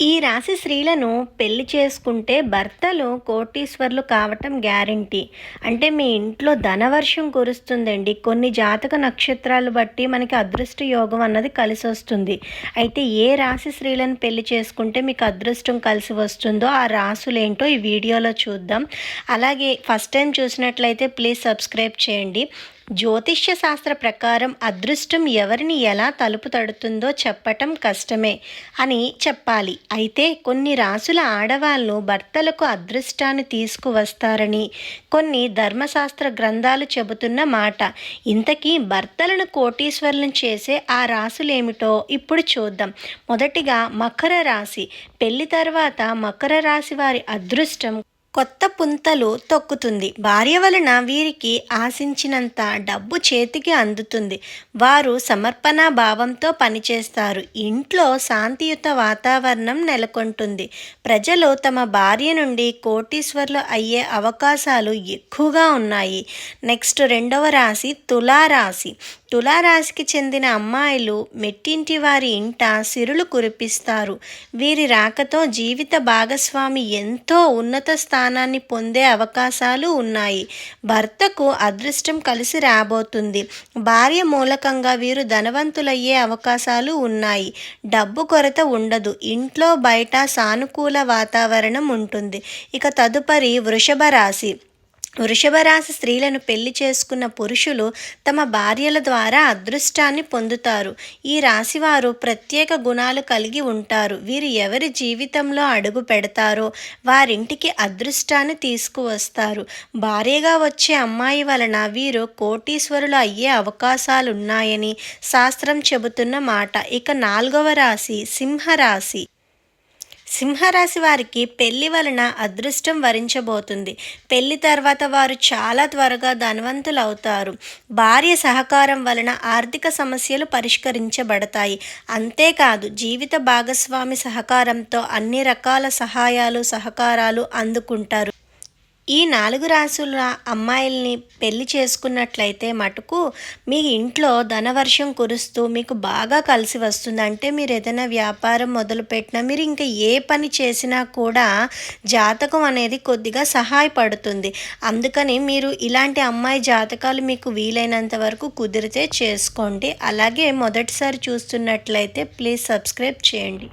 ఈ రాశి స్త్రీలను పెళ్ళి చేసుకుంటే భర్తలు కోటీశ్వర్లు కావటం గ్యారంటీ. అంటే మీ ఇంట్లో ధనవర్షం కురుస్తుందండి. కొన్ని జాతక నక్షత్రాలు బట్టి మనకి అదృష్ట యోగం అన్నది కలిసి వస్తుంది అయితే ఏ రాశి స్త్రీలను పెళ్ళి చేసుకుంటే మీకు అదృష్టం కలిసి వస్తుందో ఆ రాసులేంటో ఈ వీడియోలో చూద్దాం. అలాగే ఫస్ట్ టైం చూసినట్లయితే ప్లీజ్ సబ్స్క్రైబ్ చేయండి. జ్యోతిష్య శాస్త్ర ప్రకారం అదృష్టం ఎవరిని ఎలా తలుపు తడుతుందో చెప్పటం కష్టమే అని చెప్పాలి. అయితే కొన్ని రాసుల ఆడవాళ్ళు భర్తలకు అదృష్టాన్ని తీసుకువస్తారని కొన్ని ధర్మశాస్త్ర గ్రంథాలు చెబుతున్న మాట. ఇంతకీ భర్తలను కోటీశ్వరులను చేసే ఆ రాసులేమిటో ఇప్పుడు చూద్దాం. మొదటిగా మకర రాశి. పెళ్ళి తర్వాత మకర రాశి వారి అదృష్టం కొత్త పుంతలు తొక్కుతుంది. భార్య వలన వీరికి ఆశించినంత డబ్బు చేతికి అందుతుంది. వారు సమర్పణ భావంతో పనిచేస్తారు. ఇంట్లో శాంతియుత వాతావరణం నెలకొంటుంది. ప్రజలు తమ భార్య నుండి కోటీశ్వర్లు అయ్యే అవకాశాలు ఎక్కువగా ఉన్నాయి. నెక్స్ట్ రెండవ రాశి తులారాశి. తులారాశికి చెందిన అమ్మాయిలు మెట్టింటి వారి ఇంట సిరులు కురిపిస్తారు. వీరి రాకతో జీవిత భాగస్వామి ఎంతో ఉన్నత స్థానాన్ని పొందే అవకాశాలు ఉన్నాయి. భర్తకు అదృష్టం కలిసి రాబోతుంది. భార్య మూలకంగా వీరు ధనవంతులయ్యే అవకాశాలు ఉన్నాయి. డబ్బు కొరత ఉండదు. ఇంట్లో బయట సానుకూల వాతావరణం ఉంటుంది. ఇక తదుపరి వృషభ రాశి. వృషభ రాశి స్త్రీలను పెళ్ళి చేసుకున్న పురుషులు తమ భార్యల ద్వారా అదృష్టాన్ని పొందుతారు. ఈ రాశివారు ప్రత్యేక గుణాలు కలిగి ఉంటారు. వీరు ఎవరి జీవితంలో అడుగు పెడతారో వారింటికి అదృష్టాన్ని తీసుకువస్తారు. భార్యగా వచ్చే అమ్మాయి వలన వీరు కోటీశ్వరులు అయ్యే అవకాశాలున్నాయని శాస్త్రం చెబుతున్న మాట. ఇక నాలుగవ రాశి సింహరాశి. సింహరాశి వారికి పెళ్ళి వలన అదృష్టం వరించబోతుంది. పెళ్ళి తర్వాత వారు చాలా త్వరగా ధనవంతులు అవుతారు భార్య సహకారం వలన ఆర్థిక సమస్యలు పరిష్కరించబడతాయి. అంతేకాదు జీవిత భాగస్వామి సహకారంతో అన్ని రకాల సహాయాలు సహకారాలు అందుకుంటారు. ఈ నాలుగు రాసుల అమ్మాయిల్ని పెళ్ళి చేసుకున్నట్లయితే మటుకు మీ ఇంట్లో ధనవర్షం కురుస్తూ మీకు బాగా కలిసి వస్తుంది. అంటే మీరు ఏదైనా వ్యాపారం మొదలుపెట్టినా మీరు ఇంకా ఏ పని చేసినా కూడా జాతకం అనేది కొద్దిగా సహాయపడుతుంది. అందుకని మీరు ఇలాంటి అమ్మాయి జాతకాలు మీకు వీలైనంత వరకు కుదిరితే చేసుకోండి. అలాగే మొదటిసారి చూస్తున్నట్లయితే ప్లీజ్ సబ్స్క్రైబ్ చేయండి.